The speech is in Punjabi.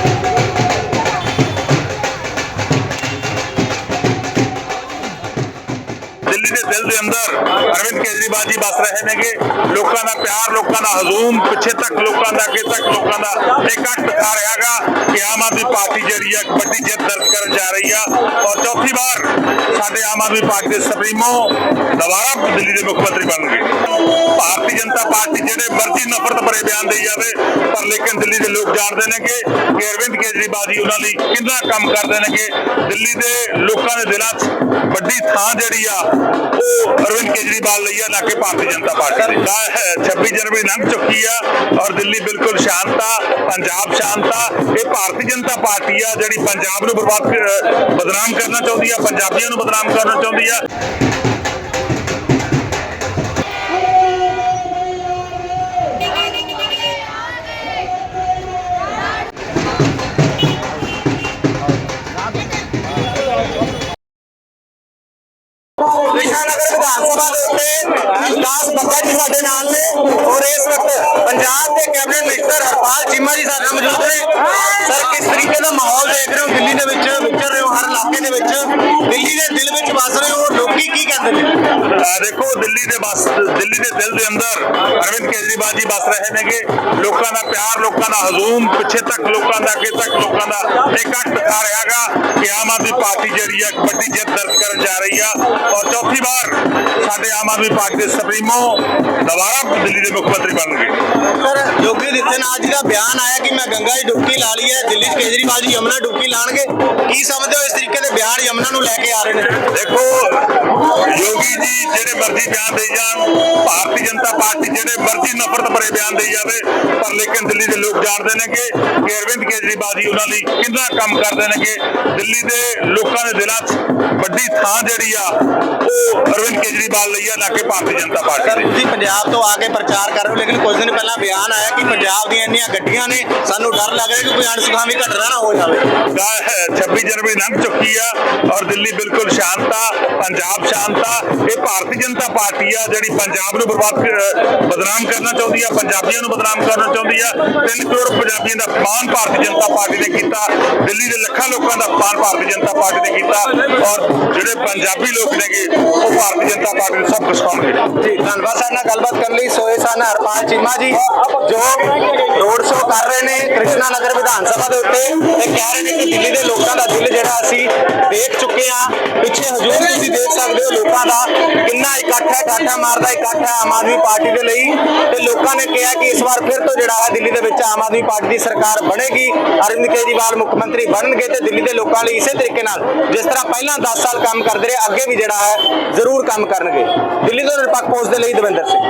Thank you. ਦਿੱਲੀ ਦੇ ਦਿਲ ਦੇ ਅੰਦਰ ਅਰਵਿੰਦ ਕੇਜਰੀਵਾਲ ਜੀ ਬਸ ਰਹੇ ਨੇਗੇ। ਲੋਕਾਂ ਦਾ ਪਿਆਰ, ਲੋਕਾਂ ਦਾ ਹਜ਼ੂਮ, ਪਿੱਛੇ ਤੱਕ ਲੋਕਾਂ ਦਾ, ਅੱਗੇ ਤੱਕ ਲੋਕਾਂ ਦਾ ਇਕੱਠ ਦਿਖਾ ਰਿਹਾਗਾ ਕਿ ਆਮ ਆਦਮੀ ਪਾਰਟੀ ਜਿਹੜੀ ਆ ਵੱਡੀ ਜਿੱਤ ਦਰਜ ਕਰਨ ਜਾ ਰਹੀ ਆ। ਔਰ ਚੌਥੀ ਵਾਰ ਸਾਡੇ ਆਮ ਆਦਮੀ ਪਾਰਟੀ ਦੇ ਸੁਪਰੀਮੋ ਦੁਬਾਰਾ ਦਿੱਲੀ ਦੇ ਮੁੱਖ ਮੰਤਰੀ ਬਣਨਗੇ। ਭਾਰਤੀ ਜਨਤਾ ਪਾਰਟੀ ਜਿਹੜੇ ਮਰਜ਼ੀ ਨਫ਼ਰਤ ਭਰੇ ਬਿਆਨ ਦੇਈ ਜਾਵੇ, ਪਰ ਲੇਕਿਨ ਦਿੱਲੀ ਦੇ ਲੋਕ ਜਾਣਦੇ ਨੇਗੇ ਕਿ ਅਰਵਿੰਦ ਕੇਜਰੀਵਾਲ ਜੀ ਉਹਨਾਂ ਲਈ ਕਿੰਨਾ ਕੰਮ ਕਰਦੇ ਨੇਗੇ। ਦਿੱਲੀ ਦੇ ਲੋਕਾਂ ਦੇ ਦਿਲਾਂ 'ਚ ਵੱਡੀ ਥਾਂ ਜਿਹੜੀ ਆ ਉਹ ਅਰਵਿੰਦ ਕੇਜਰੀਵਾਲ ਲਈ ਆ, ਨਾ ਕਿ ਭਾਰਤੀ ਜਨਤਾ ਪਾਰਟੀ ਦੀ ਤਾਂ ਹੈ 26 ਜਨਵਰੀ ਲੰਘ ਚੁੱਕੀ ਆ ਔਰ ਦਿੱਲੀ ਬਿਲਕੁਲ ਸ਼ਾਂਤ ਆ, ਪੰਜਾਬ ਸ਼ਾਂਤ ਆ। ਇਹ ਭਾਰਤੀ ਜਨਤਾ ਪਾਰਟੀ ਆ ਜਿਹੜੀ ਪੰਜਾਬ ਨੂੰ ਬਰਬਾਦ ਬਦਨਾਮ ਕਰਨਾ ਚਾਹੁੰਦੀ ਆ, ਪੰਜਾਬੀਆਂ ਨੂੰ ਬਦਨਾਮ ਕਰਨਾ ਚਾਹੁੰਦੀ ਆ। ਕ੍ਰਿਸ਼ਨਾ ਵਿਧਾਨ ਸਭਾ ਦੇ ਉੱਤੇ ਵਿਕਾਸ ਬੱਗਾ ਜੀ ਸਾਡੇ ਨਾਲ ਨੇ ਔਰ ਇਸ ਵਕਤ ਪੰਜਾਬ ਦੇ ਕੈਬਨਿਟ ਮਿਨਿਸਟਰ ਹਰਪਾਲ ਚੀਮਾ ਜੀ ਸਾਡੇ ਨਾਲ ਮੌਜੂਦ ਨੇ ਸਰ, ਕਿਸ ਤਰੀਕੇ ਦਾ ਮਾਹੌਲ ਦੇਖ ਰਹੇ ਹੋ? ਦਿੱਲੀ ਦੇ ਵਿੱਚ ਵਿਚਰ ਰਹੇ ਹੋ, ਹਰ ਇਲਾਕੇ ਦੇ ਵਿੱਚ? ਦਿੱਲੀ ਦੇ ਦਿਲ ਵਿੱਚ ਵਸ ਦੇਖੋ ਦਿੱਲੀ ਦੇ ਬਸ ਦਿੱਲੀ ਦੇ ਦਿਲ ਦੇ ਅੰਦਰ ਅਰਵਿੰਦ ਕੇਜਰੀਵਾਲ ਜੀ ਬਸ ਰਹੇ ਨੇਗੇ। ਲੋਕਾਂ ਦਾ ਪਿਆਰ ਲੋਕਾਂ ਦਾ ਹਜ਼ੂਮ ਪਿੱਛੇ ਤੱਕ ਲੋਕਾਂ ਦਾ ਅੱਗੇ ਤੱਕ ਲੋਕਾਂ ਦਾ ਇਕੱਠ ਦਿਖਾ ਰਿਹਾਗਾ ਕਿ ਆਮ ਆਦਮੀ ਪਾਰਟੀ ਜਿਹੜੀ ਆ ਇੱਕ ਵੱਡੀ ਜਿੱਤ ਦਰਜ ਕਰਨ ਜਾ ਰਹੀ ਆ। ਔਰ ਚੌਥੀ ਵਾਰ ਸਾਡੇ ਆਮ ਆਦਮੀ ਪਾਰਟੀ ਦੇ ਸੁਪਰੀਮੋ ਦੁਬਾਰਾ ਦਿੱਲੀ ਦੇ ਮੁੱਖ ਮੰਤਰੀ ਬਣਨਗੇ। ਸਰ ਯੋਗੀ ਆਦਿੱਤਿਆਨਾਥ ਜੀ ਦਾ ਬਿਆਨ ਆਇਆ ਕਿ ਮੈਂ ਗੰਗਾ 'ਚ ਡੁਬਕੀ ਲਾ ਲਈ ਹੈ ਦਿੱਲੀ 'ਚ ਕੇਜਰੀਵਾਲ ਜੀ ਯਮੁਨਾ ਡੁਬਕੀ ਲਾਣਗੇ। ਕੀ ਸਮਝਦੇ ਹੋ ਇਸ ਤਰੀਕੇ ਦੇ ਬਿਆਨ ਯਮੁਨਾ ਨੂੰ ਲੈ ਕੇ ਆ ਰਹੇ ਨੇ? ਦੇਖੋ ਯੋਗੀ ਜੀ ਜਿਹੜੇ ਮਰਜ਼ੀ ਬਿਆਨ ਦੇਈ ਜਾਣ ਭਾਰਤੀ ਜਨਤਾ ਪਾਰਟੀ ਜਿਹੜੇ ਮਰਜ਼ੀ ਨਫ਼ਰਤ ਭਰੇ ਬਿਆਨ ਦੇਈ ਜਾਵੇ ਪਰ ਲੇਕਿਨ ਦਿੱਲੀ ਦੇ ਲੋਕ ਜਾਣਦੇ ਨੇ ਕਿ ਅਰਵਿੰਦ ਕੇਜਰੀਵਾਲ ਜੀ ਉਹਨਾਂ ਲਈ ਕਿੰਨਾ ਕੰਮ ਕਰਦੇ ਨੇ ਕਿ ਦਿੱਲੀ ਦੇ ਲੋਕਾਂ ਦੇ ਦਿਲਾਂ 'ਚ ਵੱਡੀ ਥਾਂ ਜਿਹੜੀ ਆ ਉਹ ਅਰਵਿੰਦ ਕੇਜਰੀਵਾਲ ਲਈ ਆ ਨਾ ਕਿ ਭਾਰਤੀ ਜਨਤਾ ਪਾਰਟੀ ਦੀ ਤੁਸੀਂ ਪੰਜਾਬ ਤੋਂ ਆ ਕੇ ਪ੍ਰਚਾਰ ਕਰ ਰਹੇ ਹੋ ਲੇਕਿਨ ਕੁਝ ਦਿਨ ਪਹਿਲਾਂ ਬਿਆਨ ਆਇਆ ਕਿ ਪੰਜਾਬ ਦੀਆਂ ਇੰਨੀਆਂ ਗੱਡੀਆਂ ਨੇ ਸਾਨੂੰ ਡਰ ਲੱਗ ਰਿਹਾ ਕਿ ਕੋਈ ਅਣਸੁਖਾਵੀ ਘਟਨਾ ਨਾ ਹੋ ਜਾਵੇ। ਦਾ ਹੈ 26 ਜਨਵਰੀ ਲੰਘ ਚੁੱਕੀ ਆ ਔਰ ਦਿੱਲੀ ਬਿਲਕੁਲ ਸ਼ਾਂਤ ਆ ਪੰਜਾਬ ਸ਼ਾਂਤ ਆ ਇਹ ਭਾਰਤੀ ਭਾਰਤੀ ਜਨਤਾ ਪਾਰਟੀ ਆ, ਜਿਹੜੀ ਪੰਜਾਬ ਨੂੰ ਬਰਬਾਦ ਬਦਨਾਮ ਕਰਨਾ ਚਾਹੁੰਦੀ ਆ, ਪੰਜਾਬੀਆਂ ਨੂੰ ਬਦਨਾਮ ਕਰਨਾ ਚਾਹੁੰਦੀ ਆ 3 ਕਰੋੜ ਪੰਜਾਬੀਆਂ ਦਾ ਮਾਣ ਭਾਰਤੀ ਜਨਤਾ ਪਾਰਟੀ ਨੇ ਕੀਤਾ, ਦਿੱਲੀ ਦੇ ਲੱਖਾਂ ਲੋਕਾਂ ਦਾ ਮਾਣ ਭਾਰਤੀ ਜਨਤਾ ਪਾਰਟੀ ਨੇ ਕੀਤਾ, ਔਰ ਜਿਹੜੇ ਪੰਜਾਬੀ ਲੋਕ ਨੇਗੇ, ਉਹ ਭਾਰਤੀ ਜਨਤਾ ਪਾਰਟੀ ਨੂੰ ਸਭ ਕੁਝ ਪਾਉਣਗੇ। ਜੀ, ਧੰਨਵਾਦ ਸਾਡੇ ਨਾਲ ਗੱਲਬਾਤ ਕਰਨ ਲਈ ਸੋਏ ਸਨ ਹਰਪਾਲ ਚੀਮਾ ਜੀ, ਜੋ ਰੋਡ ਸ਼ੋਅ ਕਰ ਰਹੇ ਨੇ ਕ੍ਰਿਸ਼ਨਾ ਨਗਰ ਵਿਧਾਨ ਸਭਾ ਦੇ ਉੱਤੇ। ਇਹ ਕਹਿ ਰਹੇ ਨੇ ਕਿ ਦਿੱਲੀ ਦੇ ਲੋਕਾਂ ਦਾ ਦਿਲ ਜਿਹੜਾ ਅਸੀਂ ਦੇਖ ਚੁੱਕੇ ਆ ਪਿੱਛੇ ਹਜ਼ੂਰ ਤੁਸੀਂ ਦੇਖ ਸਕਦੇ ਹੋ ਲੋਕਾਂ ਦਾ ਕਿੰਨਾ ਇਕੱਠ ਹੈ ਠਾਠਾ ਮਾਰਦਾ, ਇਕੱਠ ਹੈ ਆਮ ਆਦਮੀ ਪਾਰਟੀ ਦੇ ਲਈ। ਤੇ ਲੋਕਾਂ ਨੇ ਕਿਹਾ ਕਿ ਇਸ ਵਾਰ ਫਿਰ ਤੋਂ ਜਿਹੜਾ ਹੈ ਦਿੱਲੀ ਦੇ ਵਿੱਚ ਆਮ ਆਦਮੀ ਪਾਰਟੀ ਦੀ ਸਰਕਾਰ ਬਣੇਗੀ। ਅਰਵਿੰਦ ਕੇਜਰੀਵਾਲ ਮੁੱਖ ਮੰਤਰੀ ਬਣਨਗੇ ਤੇ ਦਿੱਲੀ ਦੇ ਲੋਕਾਂ ਲਈ ਇਸੇ ਤਰੀਕੇ ਨਾਲ ਜਿਸ ਤਰ੍ਹਾਂ ਪਹਿਲਾਂ 10 ਸਾਲ ਕੰਮ ਕਰਦੇ ਰਹੇ, ਅੱਗੇ ਵੀ ਜਿਹੜਾ ਹੈ ਜ਼ਰੂਰ ਕੰਮ ਕਰਨਗੇ। ਦਿੱਲੀ ਤੋਂ ਨਿਰਪੱਖ ਪੋਸਟ ਦੇ ਲਈ ਦਵਿੰਦਰ ਸਿੰਘ।